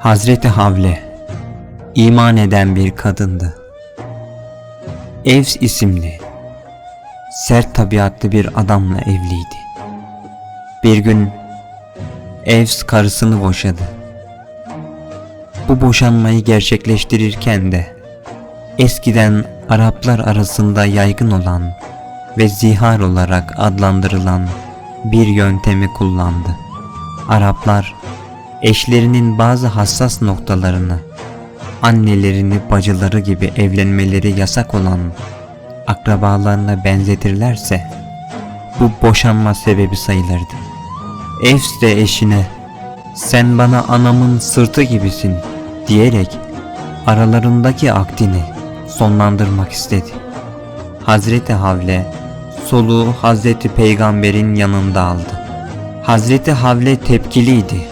Hazreti Havle iman eden bir kadındı. Evs isimli sert tabiatlı bir adamla evliydi. Bir gün Evs karısını boşadı. Bu boşanmayı gerçekleştirirken de eskiden Araplar arasında yaygın olan ve zihar olarak adlandırılan bir yöntemi kullandı. Araplar eşlerinin bazı hassas noktalarını, annelerini bacıları gibi evlenmeleri yasak olan akrabalarına benzetirlerse bu boşanma sebebi sayılırdı. Efs de eşine sen bana anamın sırtı gibisin diyerek aralarındaki akdini sonlandırmak istedi. Hazreti Havle soluğu Hazreti Peygamber'in yanında aldı. Hazreti Havle tepkiliydi.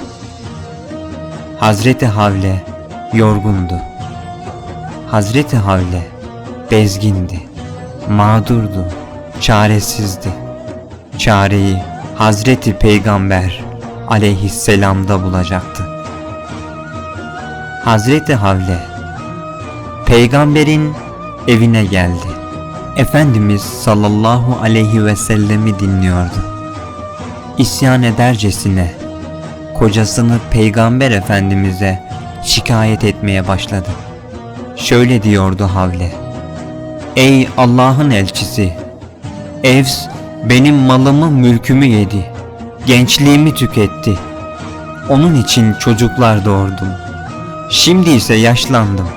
Hazreti Havle yorgundu. Hazreti Havle bezgindi, mağdurdu, çaresizdi. Çareyi Hazreti Peygamber aleyhisselamda bulacaktı. Hazreti Havle Peygamberin evine geldi. Efendimiz sallallahu aleyhi ve sellemi dinliyordu. İsyan edercesine kocasını Peygamber Efendimiz'e şikayet etmeye başladı. Şöyle diyordu Havle. Ey Allah'ın elçisi! Evs benim malımı mülkümü yedi. Gençliğimi tüketti. Onun için çocuklar doğurdum. Şimdi ise yaşlandım.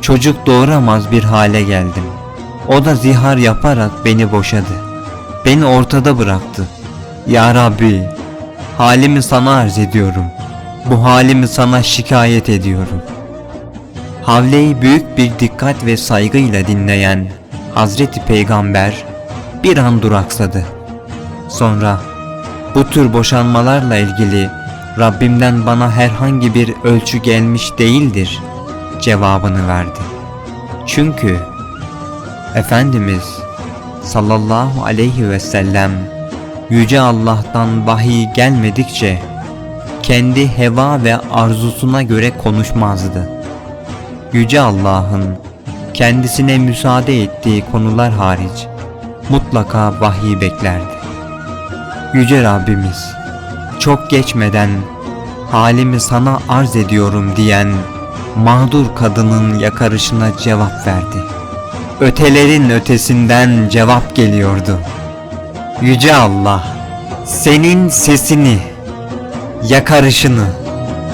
Çocuk doğuramaz bir hale geldim. O da zihar yaparak beni boşadı. Beni ortada bıraktı. Ya Rabbi, halimi sana arz ediyorum. Bu halimi sana şikayet ediyorum. Havleyi büyük bir dikkat ve saygıyla dinleyen Hazreti Peygamber bir an duraksadı. Sonra bu tür boşanmalarla ilgili Rabbimden bana herhangi bir ölçü gelmiş değildir cevabını verdi. Çünkü Efendimiz sallallahu aleyhi ve sellem Yüce Allah'tan vahiy gelmedikçe kendi heva ve arzusuna göre konuşmazdı. Yüce Allah'ın kendisine müsaade ettiği konular hariç mutlaka vahiy beklerdi. Yüce Rabbimiz çok geçmeden halimi sana arz ediyorum diyen mağdur kadının yakarışına cevap verdi. Ötelerin ötesinden cevap geliyordu. Yüce Allah, senin sesini, yakarışını,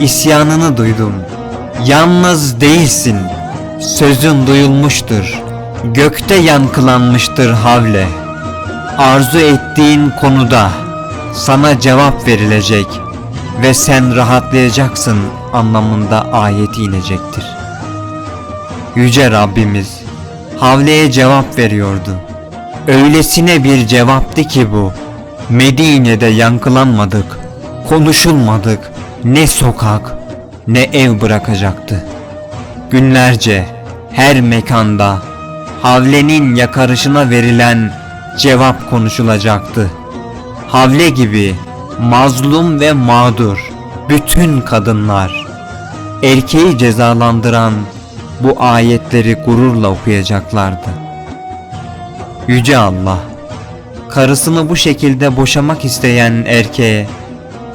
isyanını duydum. Yalnız değilsin, sözün duyulmuştur. Gökte yankılanmıştır havle. Arzu ettiğin konuda sana cevap verilecek ve sen rahatlayacaksın anlamında ayet inecektir. Yüce Rabbimiz Havle'ye cevap veriyordu. Öylesine bir cevaptı ki bu. Medine'de yankılanmadık, konuşulmadık, ne sokak, ne ev bırakacaktı. Günlerce her mekanda Havle'nin yakarışına verilen cevap konuşulacaktı. Havle gibi mazlum ve mağdur bütün kadınlar erkeği cezalandıran bu ayetleri gururla okuyacaklardı. Yüce Allah karısını bu şekilde boşamak isteyen erkeğe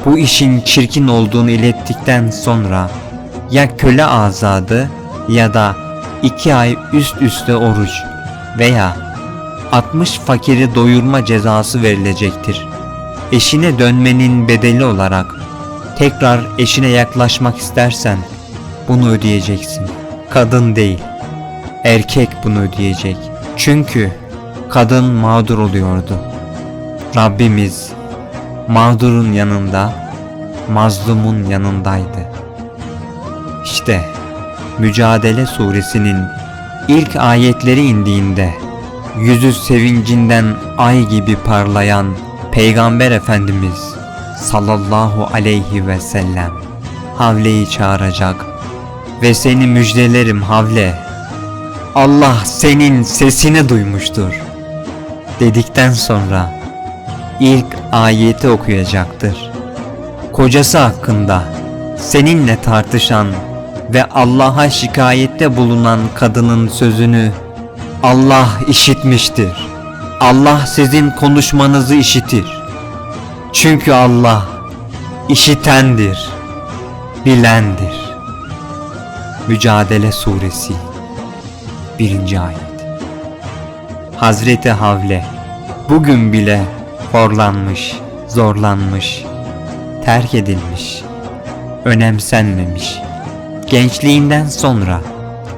bu işin çirkin olduğunu ilettikten sonra ya köle azadı ya da iki ay üst üste oruç veya 60 fakiri doyurma cezası verilecektir. Eşine dönmenin bedeli olarak tekrar eşine yaklaşmak istersen bunu ödeyeceksin. Kadın değil, erkek bunu ödeyecek. Çünkü kadın mağdur oluyordu. Rabbimiz mağdurun yanında, mazlumun yanındaydı. İşte Mücadele suresinin ilk ayetleri indiğinde yüzü sevincinden ay gibi parlayan Peygamber Efendimiz sallallahu aleyhi ve sellem Havle'yi çağıracak ve seni müjdelerim Havle Allah senin sesini duymuştur dedikten sonra ilk ayeti okuyacaktır. Kocası hakkında seninle tartışan ve Allah'a şikayette bulunan kadının sözünü Allah işitmiştir. Allah sizin konuşmanızı işitir. Çünkü Allah işitendir, bilendir. Mücadele Suresi 1. Ayet Hazreti Havle bugün bile horlanmış, zorlanmış, terk edilmiş, önemsenmemiş, gençliğinden sonra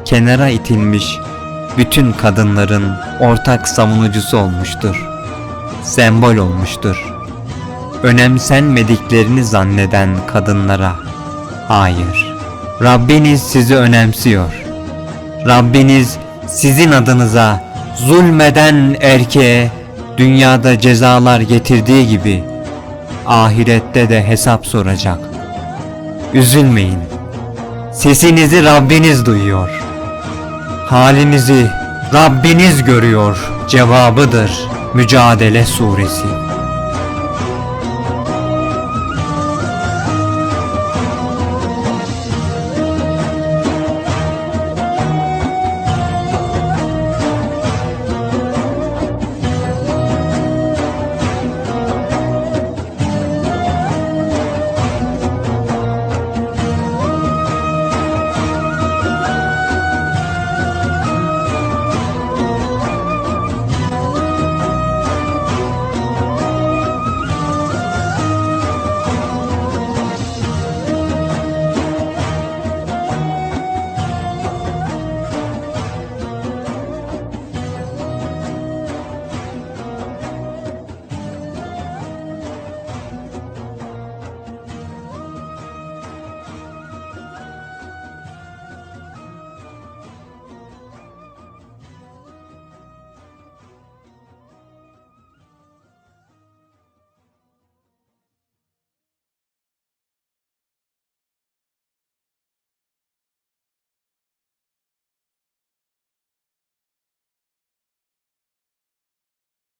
kenara itilmiş bütün kadınların ortak savunucusu olmuştur. Sembol olmuştur. Önemsenmediklerini zanneden kadınlara hayır. Rabbiniz sizi önemsiyor. Rabbiniz sizin adınıza zulmeden erkeğe dünyada cezalar getirdiği gibi ahirette de hesap soracak. Üzülmeyin. Sesinizi Rabbiniz duyuyor. Halinizi Rabbiniz görüyor cevabıdır Mücadele Suresi.